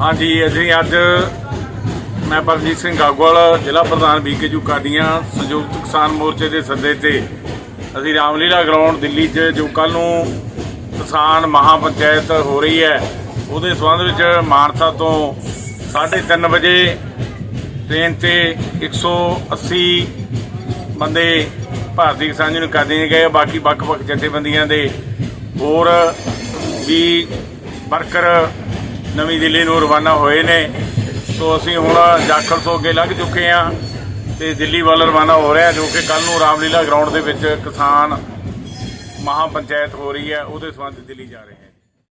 ਹਾਂਜੀ ਅਸੀਂ ਅੱਜ ਮੈਂ ਪਰਜੀਤ ਸਿੰਘ ਗਾਗਵਾਲ, ਜ਼ਿਲ੍ਹਾ ਪ੍ਰਧਾਨ ਬੀਕੇਯੂ ਕਾਦੀਆਂ ਸੰਯੁਕਤ ਕਿਸਾਨ ਮੋਰਚੇ ਦੇ ਸੱਦੇ ਤੇ। ਅਸੀਂ ਰਾਮਲੀਲਾ ਗਰਾਊਂਡ ਦਿੱਲੀ 'ਚ, ਜੋ ਕੱਲ ਨੂੰ ਕਿਸਾਨ ਮਹਾ ਪੰਚਾਇਤ ਹੋ ਰਹੀ ਹੈ, ਉਹਦੇ ਸੰਬੰਧ ਵਿੱਚ ਮਾਨਸਾ ਤੋਂ 3:30 ਵਜੇ ਟ੍ਰੇਨ ਤੇ 180 ਬੰਦੇ ਭਾਰਤੀ ਕਿਸਾਨ ਯੂਨੀਅਨ ਕਾਦੀਆਂ ਗਏ। ਬਾਕੀ ਵੱਖ-ਵੱਖ ਜਥੇਬੰਦੀਆਂ ਦੇ ਹੋਰ ਵੀ ਵਰਕਰ ਨਵੀਂ ਦਿੱਲੀ ਨੂੰ ਰਵਾਨਾ ਹੋਏ ਨੇ। ਸੋ ਅਸੀਂ ਹੁਣ ਜਾਖੜ ਤੋਂ ਅੱਗੇ ਲੰਘ ਚੁੱਕੇ ਹਾਂ ਤੇ ਦਿੱਲੀ ਵੱਲ ਰਵਾਨਾ ਹੋ ਰਿਹਾ, ਜੋ ਕਿ ਕੱਲ ਨੂੰ ਰਾਮਲੀਲਾ ਗਰਾਊਂਡ ਦੇ ਵਿੱਚ ਕਿਸਾਨ ਮਹਾ ਪੰਚਾਇਤ ਹੋ ਰਹੀ ਹੈ, ਉਹਦੇ ਸੰਬੰਧ ਦਿੱਲੀ ਜਾ ਰਹੇ ਹਾਂ।